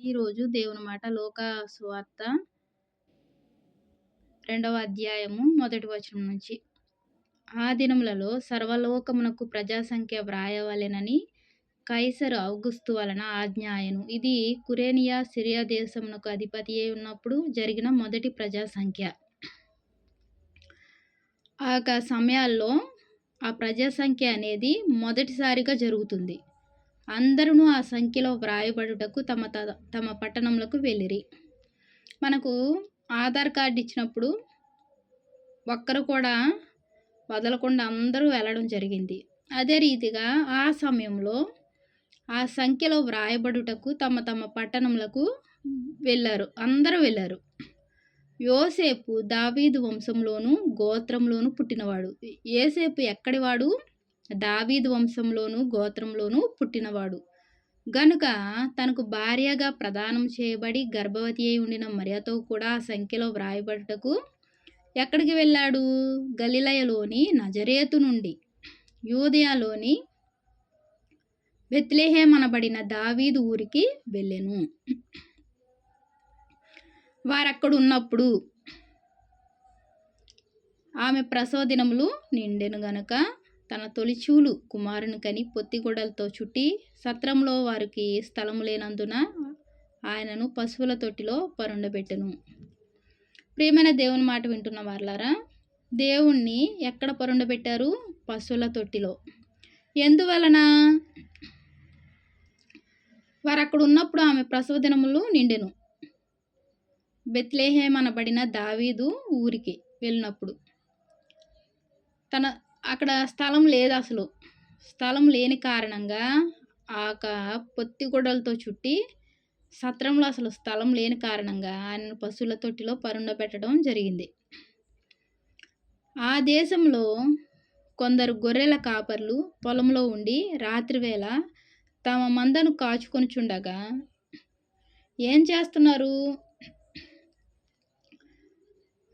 ఈరోజు దేవుని మాట లోక స్వార్త రెండవ అధ్యాయము మొదటి వచనం నుంచి. ఆ దినములలో సర్వలోకమునకు ప్రజాసంఖ్య వ్రాయవలెనని కైసరు ఔగుస్తు వలన ఆజ్ఞాయను ఇది కురేనియా సిరియా దేశమునకు అధిపతి అయి ఉన్నప్పుడు జరిగిన మొదటి ప్రజాసంఖ్య. ఆ సమయాల్లో ఆ ప్రజాసంఖ్య అనేది మొదటిసారిగా జరుగుతుంది. అందరూ ఆ సంఖ్యలో వ్రాయబడుటకు తమ తమ పట్టణంలోకి వెళ్ళిరి. మనకు ఆధార్ కార్డు ఇచ్చినప్పుడు ఒక్కరు కూడా వదలకుండా అందరూ వెళ్ళడం జరిగింది. అదే రీతిగా ఆ సమయంలో ఆ సంఖ్యలో వ్రాయబడుటకు తమ తమ పట్టణములకు వెళ్ళారు అందరూ వెళ్ళారు. యోసేపు దావీదు వంశంలోను గోత్రంలోను పుట్టినవాడు. ఏసేపు ఎక్కడివాడు? దావీదు వంశంలోను గోత్రంలోను పుట్టినవాడు. గనుక తనకు భార్యగా ప్రదానం చేయబడి గర్భవతి అయి ఉండిన మరియతో కూడా ఆ సంఖ్యలో వ్రాయబడుటకు ఎక్కడికి వెళ్ళాడు? గలిలయలోని నజరేతు నుండి. యూదయాలోని బెత్లేహేమనబడిన దావీదు ఊరికి వెళ్ళెను. వారక్కడ ఉన్నప్పుడు ఆమె ప్రసవ దినములు నిండెను గనక తన తొలిచూలు కుమారుని కని పొత్తిగొడలతో చుట్టి సత్రంలో వారికి స్థలము లేనందున ఆయనను పశువుల తొట్టిలో పరుండబెట్టెను. ప్రియమైన దేవుని మాట వింటున్న వార్లారా దేవుణ్ణి ఎక్కడ పరుండబెట్టారు? పశువుల తొట్టిలో. ఎందువలన? వారు అక్కడ ఉన్నప్పుడు ఆమె ప్రసవ దినములు నిండెను. బెత్లేహేమ్ అనబడిన దావీదు ఊరికి వెళ్ళినప్పుడు. తన అక్కడ స్థలం లేదు అసలు. స్థలం లేని కారణంగా ఆ పొత్తి గొడవలతో చుట్టి సత్రంలో అసలు స్థలం లేని కారణంగా ఆయన పశువుల తొట్టిలో పరుండబెట్టడం జరిగింది. ఆ దేశంలో కొందరు గొర్రెల కాపర్లు పొలంలో ఉండి రాత్రివేళ తమ మందను కాచుకొని చుండగా ఏం చేస్తున్నారు?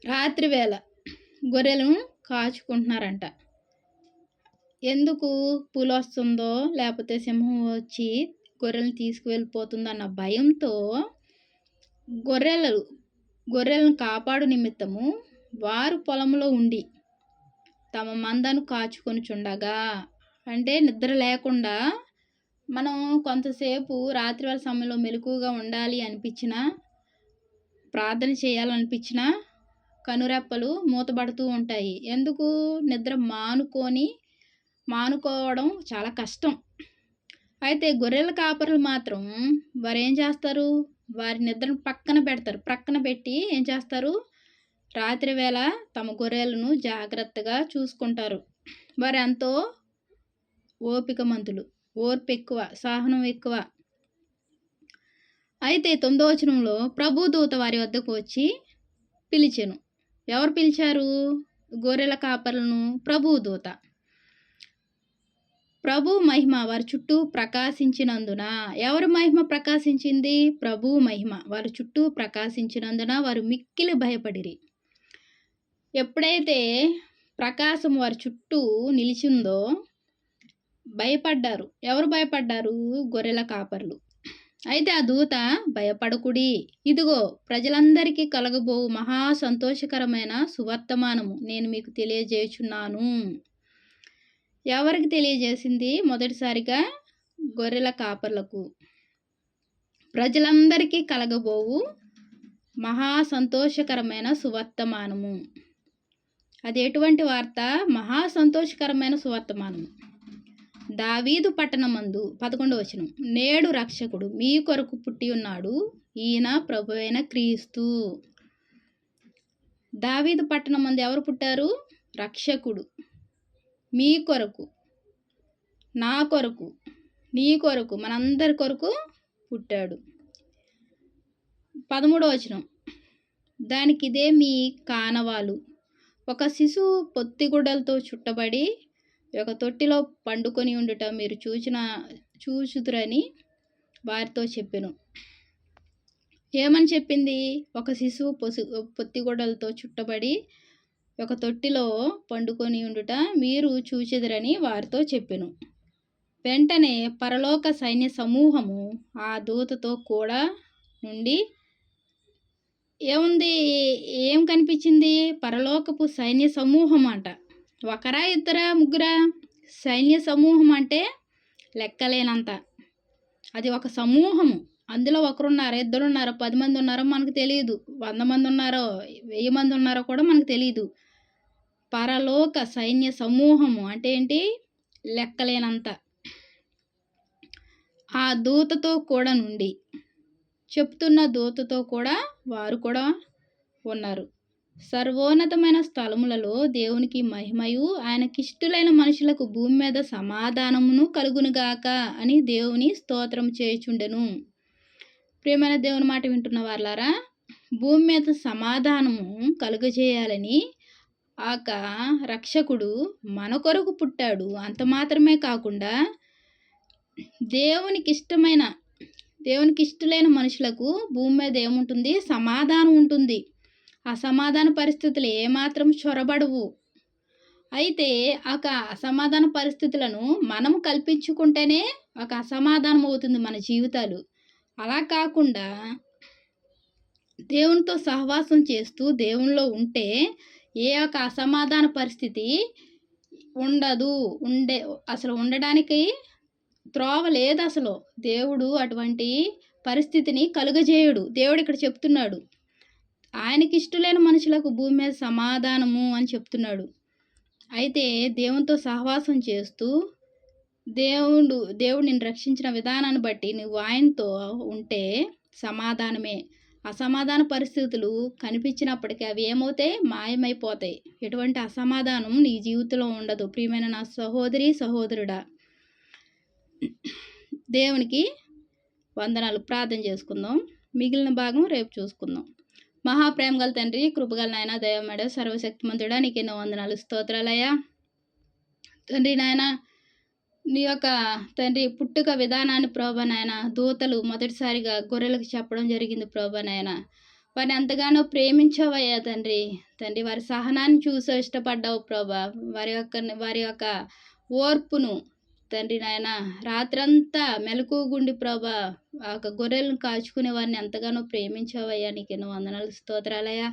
రాత్రివేళ గొర్రెలను కాచుకుంటున్నారంట. ఎందుకు పులి వస్తుందో లేకపోతే సింహం వచ్చి గొర్రెలను తీసుకువెళ్ళిపోతుందన్న భయంతో గొర్రెలు గొర్రెలను కాపాడు నిమిత్తము వారు పొలంలో ఉండి తమ మందను కాచుకొని చుండగా. అంటే నిద్ర లేకుండా మనం కొంతసేపు రాత్రివేళ సమయంలో మెలకుగా ఉండాలి అనిపించిన ప్రార్థన చేయాలనిపించిన కనురెప్పలు మూతబడుతూ ఉంటాయి. ఎందుకు? నిద్ర మానుకొని మానుకోవడం చాలా కష్టం. అయితే గొర్రెల కాపరులు మాత్రం వారు ఏం చేస్తారు? వారి నిద్రను పక్కన పెడతారు. ప్రక్కన పెట్టి ఏం చేస్తారు? రాత్రి వేళ తమ గొర్రెలను జాగ్రత్తగా చూసుకుంటారు. వారు ఎంతో ఓపిక మంతులు. ఓర్పు ఎక్కువ సహనం ఎక్కువ. అయితే తొమ్మిదో వచనంలో ప్రభు దూత వారి వద్దకు వచ్చి పిలిచాను. ఎవరు పిలిచారు? గొర్రెల కాపర్లను ప్రభు దూత. ప్రభు మహిమ వారి చుట్టూ ప్రకాశించినందున. ఎవరి మహిమ ప్రకాశించింది? ప్రభు మహిమ వారి చుట్టూ ప్రకాశించినందున వారు మిక్కిలి భయపడిరి. ఎప్పుడైతే ప్రకాశం వారి చుట్టూ నిలిచిందో భయపడ్డారు. ఎవరు భయపడ్డారు? గొర్రెల కాపర్లు. అయితే ఆ దూత భయపడకుడి. ఇదిగో ప్రజలందరికీ కలగబో మహా సంతోషకరమైన సువర్తమానము నేను మీకు తెలియజేయుచున్నాను. ఎవరికి తెలియజేసింది? మొదటిసారిగా గొర్రెల కాపర్లకు. ప్రజలందరికీ కలగబోవు మహా సంతోషకరమైన సువర్తమానము. అది ఎటువంటి వార్త? మహా సంతోషకరమైన సువర్తమానము. దావీదు పట్టణమందు పదకొండవ వచనం. నేడు రక్షకుడు మీ కొరకు పుట్టి ఉన్నాడు. ఈయన ప్రభు అయిన క్రీస్తు. దావీదు పట్టణం మంది ఎవరు పుట్టారు? రక్షకుడు. మీ కొరకు నా కొరకు నీ కొరకు మనందరి కొరకు పుట్టాడు. పదమూడవ వచనం. దానికి ఇదే మీ కానవాలు. ఒక శిశువు పొత్తిగుడ్డలతో చుట్టబడి ఒక తొట్టిలో పండుకొని ఉండుట మీరు చూచిన చూచుదురని వారితో చెప్పాను. ఏమని చెప్పింది? ఒక శిశువు పొసి పొత్తిగొడ్డలతో చుట్టబడి ఒక తొట్టిలో పండుకొని ఉండుట మీరు చూచెదరని వారితో చెప్పెను. వెంటనే పరలోక సైన్య సమూహము ఆ దూతతో కూడా నుండి ఏముంది? ఏం కనిపించింది? పరలోకపు సైన్య సమూహం అంట. ఒకరా ఇద్దరా ముగ్గురా? సైన్య సమూహం అంటే లెక్కలేనంత. అది ఒక సమూహము. అందులో ఒకరున్నారు? ఇద్దరున్నారో? పది మంది ఉన్నారో మనకు తెలియదు వంద మంది ఉన్నారో వెయ్యి మంది ఉన్నారో కూడా మనకు తెలియదు పరలోక సైన్య సమూహము అంటే ఏంటి? లెక్కలేనంత. ఆ దూతతో కూడా నుండి. చెప్తున్న దూతతో కూడా వారు కూడా ఉన్నారు. సర్వోన్నతమైన స్థలములలో దేవునికి మహిమయు ఆయనకిష్టులైన మనుషులకు భూమి మీద సమాధానమును కలుగునుగాక అని దేవుని స్తోత్రం చేయుచుండెను. ప్రియమైన దేవుని మాట వింటున్న వాళ్ళారా భూమి మీద సమాధానము కలుగజేయాలని ఆక రక్షకుడు మన కొరకు పుట్టాడు. అంత మాత్రమే కాకుండా దేవునికి ఇష్టమైన దేవునికి ఇష్టలైన మనుషులకు భూమి మీద ఏముంటుంది? సమాధానం ఉంటుంది. ఆ సమాధాన పరిస్థితులు ఏమాత్రం చొరబడవు. అయితే ఒక అసమాధాన పరిస్థితులను మనం కల్పించుకుంటేనే ఒక అసమాధానం అవుతుంది మన జీవితాలు. అలా కాకుండా దేవునితో సహవాసం చేస్తూ దేవునిలో ఉంటే ఏ ఒక అసమాధాన పరిస్థితి ఉండదు. ఉండే అసలు ఉండడానికి త్రోవ లేదు అసలు. దేవుడు అటువంటి పరిస్థితిని కలుగజేయుడు. దేవుడు ఇక్కడ చెప్తున్నాడు ఆయనకి ఇష్టలేని మనుషులకు భూమి మీద సమాధానము అని చెప్తున్నాడు. అయితే దేవునితో సహవాసం చేస్తూ దేవుడు దేవుడు నిన్ను రక్షించిన విధానాన్ని బట్టి నువ్వు ఆయనతో ఉంటే సమాధానమే. అసమాధాన పరిస్థితులు కనిపించినప్పటికీ అవి ఏమవుతాయి? మాయమైపోతాయి. ఎటువంటి అసమాధానం నీ జీవితంలో ఉండదు. ప్రియమైన నా సహోదరి సహోదరుడా దేవునికి వందనాలు. ప్రార్థన చేసుకుందాం. మిగిలిన భాగం రేపు చూసుకుందాం. మహాప్రేమ గల తండ్రి కృపగల నాయన దయమేడ సర్వశక్తిమంతుడా నీకు ఎన్నో వందనాలు. స్తోత్రాలయ్యా. తండ్రి నాయన నీ యొక్క తండ్రి పుట్టుక విధానాన్ని ప్రోభ నాయన దూతలు మొదటిసారిగా గొర్రెలకు చెప్పడం జరిగింది ప్రోభ నాయన. వారిని ఎంతగానో ప్రేమించావయ్యా తండ్రి. తండ్రి వారి సహనాన్ని చూసి ఇష్టపడ్డావు ప్రభా. వారి యొక్క వారి యొక్క ఓర్పును తండ్రి నాయన రాత్రంతా మెలకుగుండి ప్రభా ఆ యొక్క గొర్రెలను కాచుకునే వారిని ఎంతగానో ప్రేమించావయ్యా. నీకు ఎన్నో వందనాలు స్తోత్రాలయ్యా.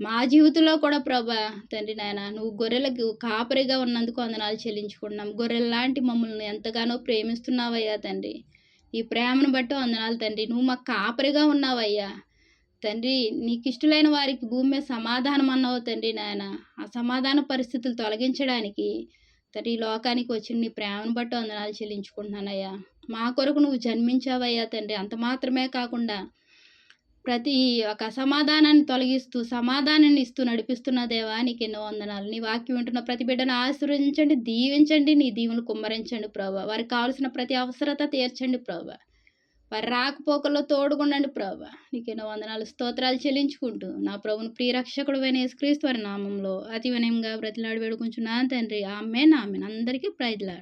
మా జీవితంలో కూడా ప్రభా తండ్రి నాయన నువ్వు గొర్రెలకు కాపరిగా ఉన్నందుకు వందనాలు చెల్లించుకుంటున్నాం. గొర్రెలాంటి మమ్మల్ని ఎంతగానో ప్రేమిస్తున్నావయ్యా తండ్రి. నీ ప్రేమను బట్టి వందనాలు తండ్రి. నువ్వు మాకు కాపరిగా ఉన్నావయ్యా. తండ్రి నీకు ఇష్టలైన వారికి భూమి మీద సమాధానం అన్నావు తండ్రి నాయన. ఆ సమాధాన పరిస్థితులు తొలగించడానికి తండ్రి ఈ లోకానికి వచ్చిన నీ ప్రేమను బట్టి వందనాలు చెల్లించుకుంటున్నానయ్యా. మా కొరకు నువ్వు జన్మించావయ్యా తండ్రి. అంత మాత్రమే కాకుండా ప్రతి ఒక సమాధానాన్ని తొలగిస్తూ సమాధానాన్ని ఇస్తూ నడిపిస్తున్న దేవా నీకు ఎన్నో వందనాలు. నీ వాక్యం వింటున్న ప్రతి బిడ్డను ఆశీర్వదించండి దీవించండి నీ దీవులు కుమ్మరించండి ప్రభా. వారికి కావాల్సిన ప్రతి అవసరత తీర్చండి ప్రభా. వారి రాకపోకల్లో తోడుగుండండి ప్రభా. నీకు ఎన్నో వందనాలు. స్తోత్రాలు చెల్లించుకుంటూ నా ప్రభుని ప్రియరక్షకుడు అయిన యేసుక్రీస్తు వారి నామంలో అతి వినయంగా బ్రతిలాడు వేడుకుంటున్నాను తండ్రి. ఆమె నామెన్ అందరికీ ప్రైజ్లాడు